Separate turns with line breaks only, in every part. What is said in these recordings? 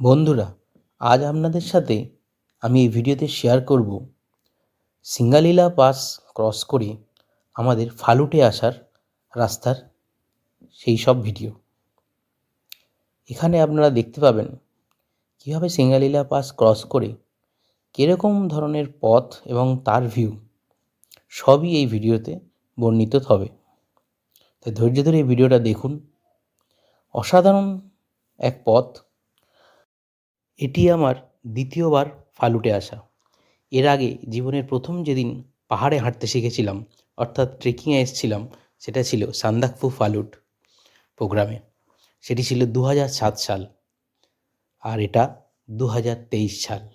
বন্ধুরা, আজ আপনাদের সাথে আমি এই ভিডিওতে শেয়ার করব সিঙ্গালীলা পাস ক্রস করে আমাদের ফালুটে আসার রাস্তার সেই সব ভিডিও এখানে আপনারা দেখতে পাবেন কীভাবে সিঙ্গালীলা পাস ক্রস করে কীরকম ধরনের পথ এবং তার ভিউ সবই এই ভিডিওতে বর্ণিত হবে। তাই ধৈর্য ধরে এই ভিডিওটা দেখুন। অসাধারণ এক পথ এটি আমার দ্বিতীয়বার ফালুটে আসা। এর আগে জীবনের প্রথম যেদিন পাহাড়ে হাঁটতে শিখেছিলাম, অর্থাৎ ট্রেকিংয়ে এসেছিলাম, সেটা ছিল সান্দাকফু ফালুট প্রোগ্রামে। সেটি ছিল দু সাত সাল আর এটা দু তেইশ সাল।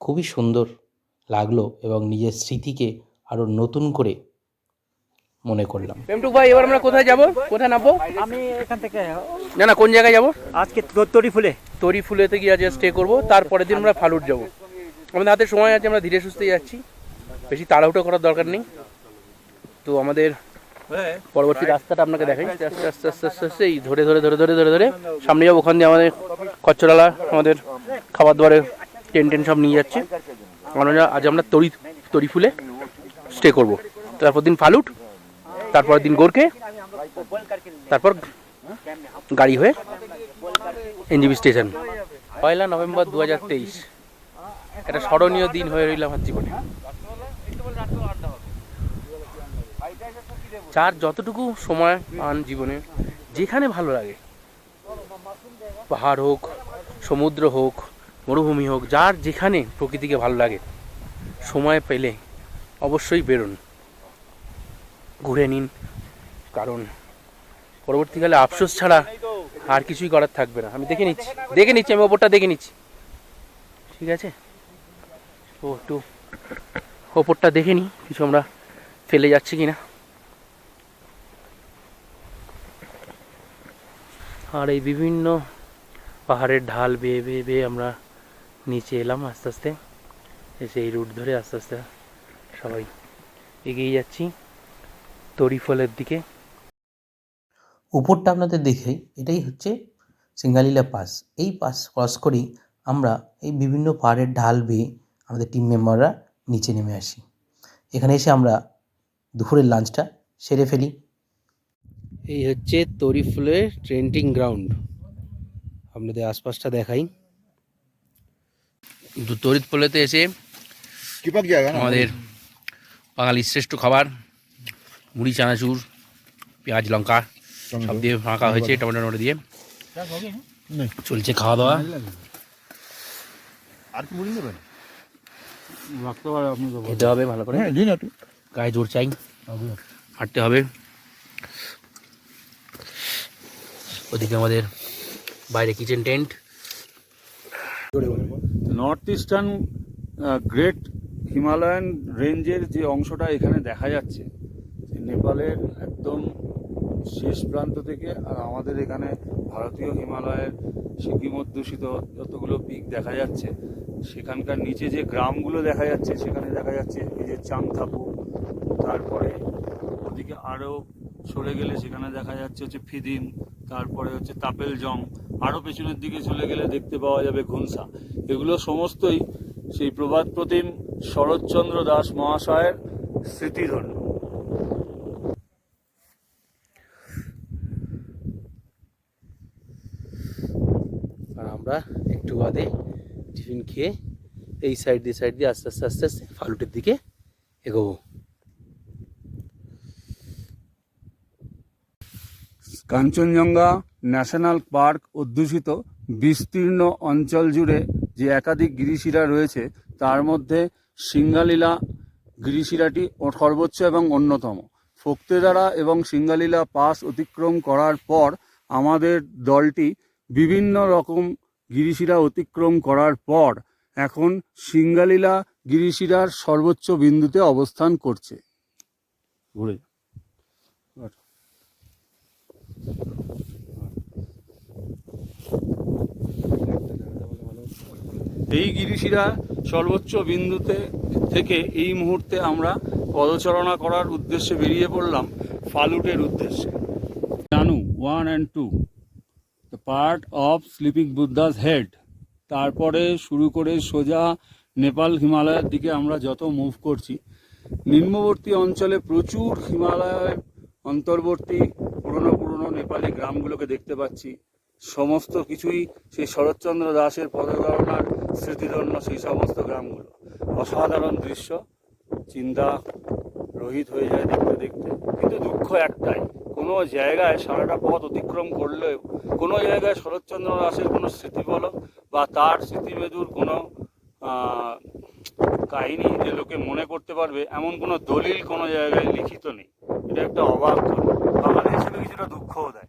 খুবই সুন্দর লাগল এবং নিজের স্মৃতিকে আরও নতুন করে মনে করলাম।
পেমটুক ভাই এবার আমরা কোথায় যাব? কোথায় নামবো?
আমি এখান থেকে
না না কোন জায়গায় যাব?
আজকে তরি ফুলে
তরি ফুলেতে গিয়ে আজকে স্টে করব। তারপরের দিন আমরা ফালুট যাব। আমাদের হাতে সময় আছে আমরা ধীরে সুস্থে যাচ্ছি। বেশি তাড়াহুটো করার দরকার নেই। তো আমাদের পরবর্তী রাস্তাটা আপনাকে দেখাই। আস্তে আস্তে আস্তে আস্তে আস্তে আস্তে এই ধরে ধরে ধরে ধরে ধরে ধরে। সামনে যাব ওখান দিয়ে আমাদের কচ্চরালা আমাদের খাবার দাবারের টেন টেন সব নিয়ে যাচ্ছে। আমরা আজ আমরা তরি তরি ফুলে স্টে করব। তারপর দিন ফালুট। তারপর দিন গোরকে, তারপর গাড়ি হয়ে এনজিবি স্টেশন। পয়লা নভেম্বর দু হাজার তেইশ, একটা স্মরণীয় দিন হয়ে রইল আমার জীবনে। যার যতটুকু সময় পান জীবনে, যেখানে ভালো লাগে, পাহাড় হোক, সমুদ্র হোক, মরুভূমি হোক, যার যেখানে প্রকৃতিকে ভালো লাগে, সময় পেলে অবশ্যই বেরোন। ঘুরে নিন। কারণ পরবর্তীকালে আফসোস ছাড়া আর কিছুই করার থাকবে না। আমি দেখে নিচ্ছি। দেখে নিচ্ছি, আমি ওপরটা দেখে নিচ্ছি। ঠিক আছে? ও, একটু ওপরটা দেখে নিই, কিছু আমরা ফেলে যাচ্ছি কিনা। আর এই বিভিন্ন পাহাড়ের ঢাল বেয়ে বেয়ে বেয়ে আমরা নিচে এলাম আস্তে আস্তে। এসে এই রুট ধরে আস্তে আস্তে সবাই এগিয়ে যাচ্ছি। তরিফলের দিকে।
উপরটা আপনাদের দেখে এটাই হচ্ছে সিঙ্গালীলা পাস। এই পাস ক্রস করেই আমরা এই বিভিন্ন পাহাড়ের ঢাল বেয়ে আমাদের টিম মেম্বাররা নিচে নেমে আসি। এখানে এসে আমরা দুপুরের লাঞ্চটা সেরে ফেলি। এই হচ্ছে তরিফুলের ট্রেন্টিং গ্রাউন্ড আপনাদের আশপাশটা দেখাই।
তরিফলেতে এসে
চিপক জায়গা না?
আমাদের বাঙালির শ্রেষ্ঠ খাবার। মুড়ি চানাচুর পেঁয়াজ লঙ্কা সব দিয়ে ফাঁকা হয়েছে টমেটো টমেটো দিয়ে। চলছে খাওয়া দাওয়া।
আর কি মুড়ি নেবেন?
খেতে হবে ভালো করে।
হ্যাঁ
গায়ে জোর চাই। হাঁটতে হবে। ওদিকে আমাদের বাইরে kitchen tent
north eastern great Himalayan রেঞ্জের যে অংশটা এখানে দেখা যাচ্ছে নেপালের একদম শেষ প্রান্ত থেকে আর আমাদের এখানে ভারতীয় হিমালয়ের সিকিম অধ্যুষিত যতগুলো পিক দেখা যাচ্ছে, সেখানকার নিচে যে গ্রামগুলো দেখা যাচ্ছে, সেখানে দেখা যাচ্ছে এই যে চাংথাপু, তারপরে ওদিকে আরও চলে গেলে সেখানে দেখা যাচ্ছে হচ্ছে ফিদিম তারপরে হচ্ছে তাপেলজং আরও পেছনের দিকে চলে গেলে দেখতে পাওয়া যাবে ঘুনসা। এগুলো সমস্তই সেই প্রবাদ প্রতিম শরৎচন্দ্র দাস মহাশয়ের স্মৃতিধন্য
আর আমরা একটু বাদে টিফিন খেয়ে এই সাইড দিয়ে সাইড দিয়ে আস্তে আস্তে আস্তে আস্তে ফালুটের দিকে এগোবো।
কাঞ্চনজঙ্ঘা ন্যাশনাল পার্ক অধ্যুষিত, বিস্তীর্ণ অঞ্চল জুড়ে যে একাধিক গিরিশিরা রয়েছে, তার মধ্যে সিঙ্গালীলা গিরিশিরাটি সর্বোচ্চ এবং অন্যতম। ফোক্তেদারা এবং সিঙ্গালীলা পাস অতিক্রম করার পর আমাদের দলটি বিভিন্ন রকম গিরিশিরা অতিক্রম করার পর এখন সিঙ্গালীলা গিরিশিরার সর্বোচ্চ বিন্দুতে অবস্থান করছে। ঘুরে এই গিরিশিরা সর্বোচ্চ বিন্দুতে থেকে এই মুহূর্তে আমরা পদচারণা করার উদ্দেশ্যে বেরিয়ে পড়লাম ফালুটের উদ্দেশ্যে। Jannu one and two the part of sleeping Buddha's head তারপরে শুরু করে সোজা নেপাল হিমালয়ের দিকে আমরা যত মুভ করছি। নিম্নবর্তী অঞ্চলে প্রচুর হিমালয়ের অন্তর্বর্তী, পুরনো পুরনো নেপালি গ্রামগুলোকে দেখতে পাচ্ছি। সমস্ত কিছুই সেই শরৎচন্দ্র দাসের পদগণনার স্মৃতিধন্য সেই সমস্ত গ্রামগুলো। অসাধারণ দৃশ্য। চিন্তা রহিত হয়ে যায় দেখতে দেখতে। কিন্তু দুঃখ একটাই কোনো জায়গায় সারাটা পথ অতিক্রম করলেও কোনো জায়গায় শরৎচন্দ্র দাসের কোনো স্মৃতি বলো বা তার স্মৃতিমেদুর কোনো কাহিনী যে লোকে মনে করতে পারবে, এমন কোনো দলিল কোনো জায়গায় লিখিত নেই। এটা একটা অবাক বাঙালি হিসেবে কিছুটা দুঃখও দেয়।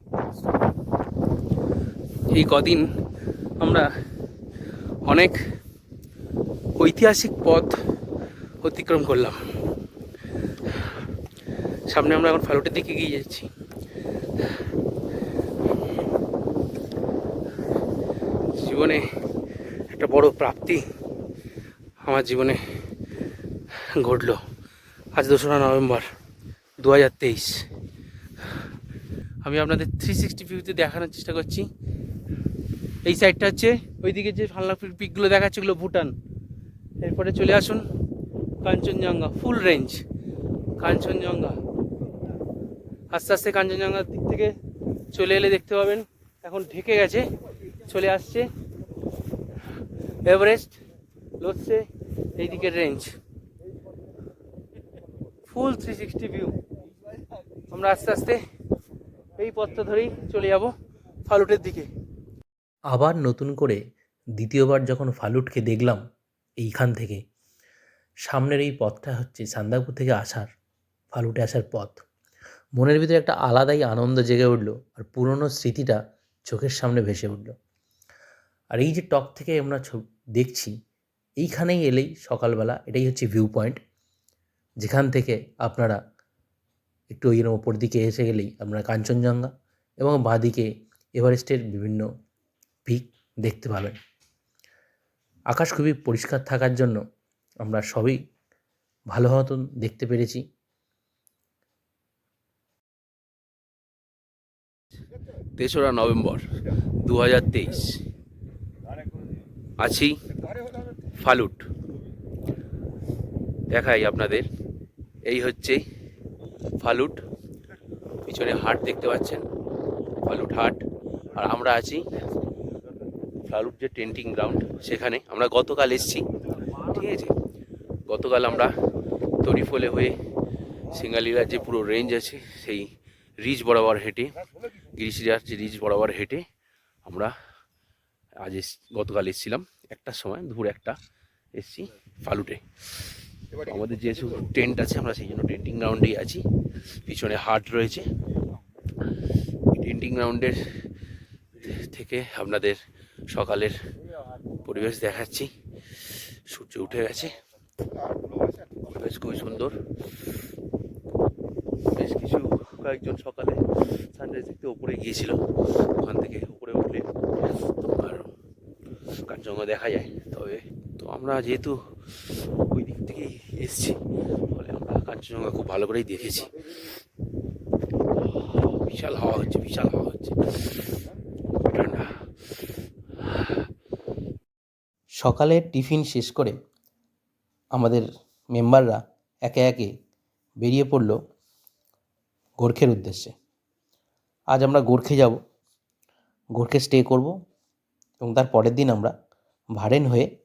এই কদিন আমরা অনেক ঐতিহাসিক পথ অতিক্রম করলাম। সামনে আমরা এখন ফালুটের দিকে এগিয়ে যাচ্ছি। জীবনে একটা বড় প্রাপ্তি আমার জীবনে ঘটলো। আজ দোসরা নভেম্বর দু হাজার তেইশ। আমি আপনাদের থ্রি সিক্সটি ভিউতে দেখানোর চেষ্টা করছি। এই সাইডটা হচ্ছে, ওইদিকে যে ফাল্লা পিকগুলো দেখাচ্ছে ওগুলো ভুটান। এরপরে চলে আসুন কাঞ্চনজঙ্ঘা ফুল রেঞ্জ কাঞ্চনজঙ্ঘা। আস্তে আস্তে কাঞ্চনজঙ্ঘার দিক থেকে চলে এলে দেখতে পাবেন, এখন ঢেকে গেছে, চলে আসছে এভারেস্ট লোচ্ছে এই দিকের range full three sixty view আমরা আস্তে আস্তে এই পথটা ধরেই চলে যাব ফালুটের দিকে।
আবার নতুন করে দ্বিতীয়বার যখন ফালুটকে দেখলাম এইখান থেকে, সামনের এই পথটা হচ্ছে সান্দাকপুর থেকে আসার, ফালুটে আসার পথ। মনের ভিতরে একটা আলাদাই আনন্দ জেগে উঠল আর পুরনো স্মৃতিটা চোখের সামনে ভেসে উঠল। আর এই যে টপ থেকে আমরা দেখছি, এইখানেই এলেই সকালবেলা এটাই হচ্ছে ভিউ পয়েন্ট যেখান থেকে আপনারা একটু ওই ওপর দিকে এসে গেলেই আপনারা কাঞ্চনজঙ্ঘা এবং বাঁদিকে এভারেস্টের বিভিন্ন পিক দেখতে পাবেন। আকাশ খুবই পরিষ্কার থাকার জন্য আমরা সবই ভালো মতন দেখতে পেরেছি।
তেসরা নভেম্বর দু হাজার তেইশ। আছি ফালুট। দেখাই আপনাদের। এই হচ্ছে ফালুট। পিছনে হাট দেখতে পাচ্ছেন। ফালুট হাট। আর আমরা আছি ফালুট যে টেন্টিং গ্রাউন্ড সেখানে। আমরা গতকাল এসছি। ঠিক আছে? গতকাল আমরা তরিফলে হয়ে সিঙ্গালিলার যে পুরো রেঞ্জ আছে, সেই রিজ বরাবর হেঁটে গিরিশিরার যে রিজ বরাবর হেঁটে আমরা আজ এস গতকাল এসেছিলাম। একটার সময় দুপুর একটা এসছি ফালুটে। আমাদের যেহেতু টেন্ট আছে আমরা সেই জন্য টেন্টিং গ্রাউন্ডেই আছি। পিছনে হাট রয়েছে। টেন্টিং গ্রাউন্ডের থেকে আপনাদের সকালের পরিবেশ দেখাচ্ছি। সূর্য উঠে গেছে। পরিবেশ খুবই সুন্দর। বেশ কিছু কয়েকজন সকালে সানরাইজ দেখতে উপরে গিয়েছিল। ওখান থেকে উপরে উঠলে কাঞ্চনজঙ্ঘা দেখা যায় তবে তো আমরা যেহেতু ওই দিক থেকেই এসেছি, ফলে আমরা কাঞ্চনজঙ্ঘা খুব ভালো করেই দেখেছি। বিশাল হাওয়া হচ্ছে, বিশাল হাওয়া হচ্ছে।
সকালে টিফিন শেষ করে আমাদের মেম্বাররা একে একে বেরিয়ে পড়ল গোর্খের উদ্দেশ্যে। আজ আমরা গোর্খে যাব। গোর্খে স্টে করব। এবং তার পরের দিন আমরা ভাড়েন হয়ে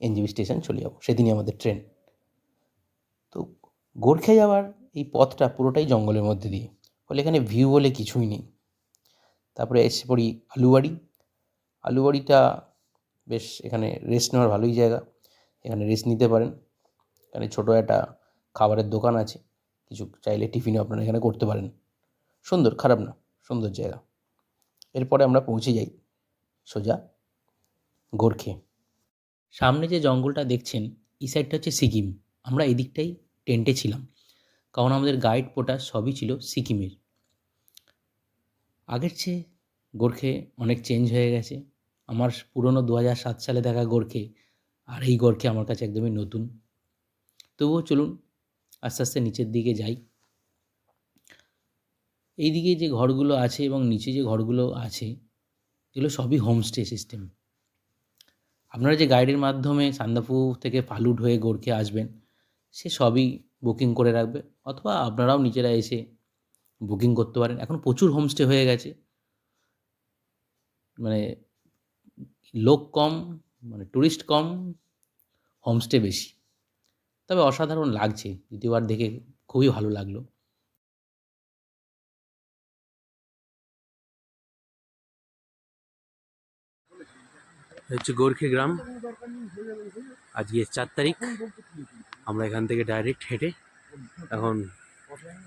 এনজিবি স্টেশন চলে যাব। সেদিনই আমাদের ট্রেন। তো গোর্খে যাওয়ার এই পথটা পুরোটাই জঙ্গলের মধ্যে দিয়ে। ফলে এখানে ভিউ বলে কিছুই নেই। তারপরে এসে পড়ি আলুবাড়ি। আলুবাড়িটা বেশ এখানে রেস্ট নেওয়ার ভালোই জায়গা। এখানে রেস্ট নিতে পারেন। এখানে ছোটো একটা খাবারের দোকান আছে। কিছু চাইলে টিফিনও আপনারা এখানে করতে পারেন। সুন্দর, খারাপ না, সুন্দর জায়গা। এরপরে আমরা পৌঁছে যাই সোজা গোর্খে। সামনে যে জঙ্গলটা দেখছেন, এই সাইডটা হচ্ছে সিকিম। আমরা এই দিকটাই টেন্টে ছিলাম, কারণ আমাদের গাইড পোটা সবই ছিল সিকিমের। আগের চেয়ে গোর্খে অনেক চেঞ্জ হয়ে গেছে। আমার পুরনো দু সাত সালে দেখা গোর্খে, আর এই গোর্খে আমার কাছে একদমই নতুন। তবুও চলুন, আস্তে আস্তে নিচের দিকে যাই। এইদিকে যে ঘরগুলো আছে এবং নিচে যে ঘরগুলো আছে, এগুলো সবই হোমস্টে সিস্টেম আপনারা যে গাইডের মাধ্যমে সান্দাফু থেকে ফালুট হয়ে গোর্খে আসবেন, সে সবই বুকিং করে রাখবে, অথবা আপনারাও নিজেরা এসে বুকিং করতে পারেন। এখন প্রচুর হোমস্টে হয়ে গেছে। মানে লোক কম মানে ট্যুরিস্ট কম, হোমস্টে বেশি। তবে অসাধারণ লাগছে, দ্বিতীয়বার দেখে খুবই ভালো লাগল।
হচ্ছে গোর্খে গ্রাম। আজকে চার তারিখ। আমরা এখান থেকে ডাইরেক্ট হেঁটে এখন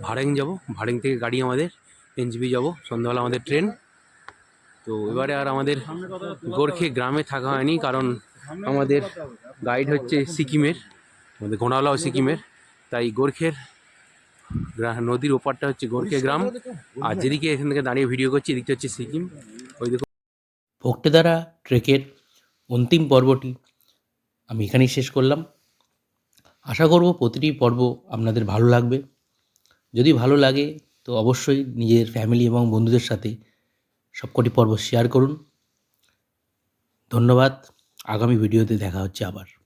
ভাড়েং যাব। ভাড়েং থেকে গাড়ি আমাদের এনজিবি যাব। সন্ধ্যাবেলা আমাদের ট্রেন। তো এবারে আর আমাদের গোর্খে গ্রামে থাকা হয়নি কারণ আমাদের গাইড হচ্ছে সিকিমের। আমাদের ঘোড়াওয়ালাও সিকিমের। তাই গোর্খের নদীর ওপারটা হচ্ছে গোর্খে গ্রাম। আর যেদিকে এখান থেকে দাঁড়িয়ে ভিডিও করছি, এদিকটা হচ্ছে সিকিম। ওই দেখুন
ভোক্তেদারা ট্রেকের অন্তিম পর্বটি আমি এখানেই শেষ করলাম। আশা করব প্রতিটি পর্ব আপনাদের ভালো লাগবে। যদি ভালো লাগে, তো অবশ্যই নিজের ফ্যামিলি এবং বন্ধুদের সাথে সবকটি পর্ব শেয়ার করুন। ধন্যবাদ। আগামী ভিডিওতে দেখা হচ্ছে আবার।